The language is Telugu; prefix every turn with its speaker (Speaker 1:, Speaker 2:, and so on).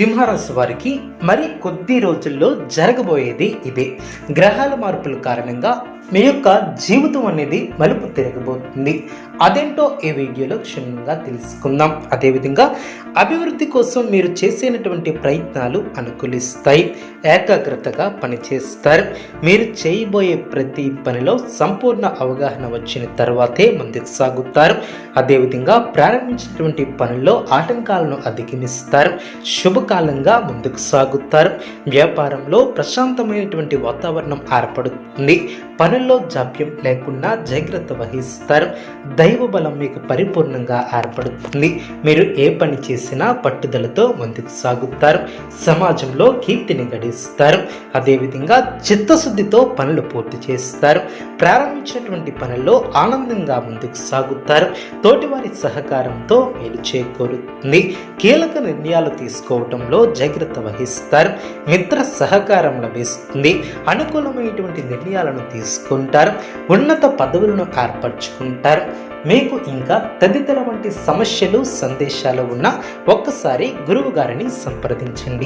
Speaker 1: సింహరాశి వారికి మరి కొద్ది రోజుల్లో జరగబోయేది ఇదే. గ్రహాల మార్పుల కారణంగా మీ యొక్క జీవితం అనేది మలుపు తిరగబోతుంది. అదేంటో ఈ వీడియోలో క్షుణ్ణంగా తెలుసుకుందాం. అదేవిధంగా అభివృద్ధి కోసం మీరు చేసేటువంటి ప్రయత్నాలు అనుకూలిస్తాయి. ఏకాగ్రతగా పనిచేస్తారు. మీరు చేయబోయే ప్రతి పనిలో సంపూర్ణ అవగాహన వచ్చిన తర్వాతే ముందుకు సాగుతారు. అదేవిధంగా ప్రారంభించినటువంటి పనుల్లో ఆటంకాలను అధిగమిస్తారు. శుభకాలంగా ముందుకు సాగుతారు. వ్యాపారంలో ప్రశాంతమైనటువంటి వాతావరణం ఏర్పడుతుంది. పనుల్లో జాప్యం లేకుండా జాగ్రత్త వహిస్తారు. దైవ బలం మీకు పరిపూర్ణంగా ఏర్పడుతుంది. మీరు ఏ పని చేసినా పట్టుదలతో ముందుకు సాగుతారు. సమాజంలో కీర్తిని గడిస్తారు. అదేవిధంగా చిత్తశుద్ధితో పనులు పూర్తి చేస్తారు. ప్రారంభించినటువంటి పనుల్లో ఆనందంగా ముందుకు సాగుతారు. తోటివారి సహకారంతో మేలు చేకూరుతుంది. కీలక నిర్ణయాలు తీసుకోవడంలో జాగ్రత్త వహిస్తారు. మిత్ర సహకారం లభిస్తుంది. అనుకూలమైనటువంటి నిర్ణయాలను తీసుకుంటారు ఉన్నత పదవులను ఏర్పరచుకుంటారు మీకు ఇంకా తదితర వంటి సమస్యలు సందేశాలు ఉన్న ఒక్కసారి గురువు గారిని సంప్రదించండి.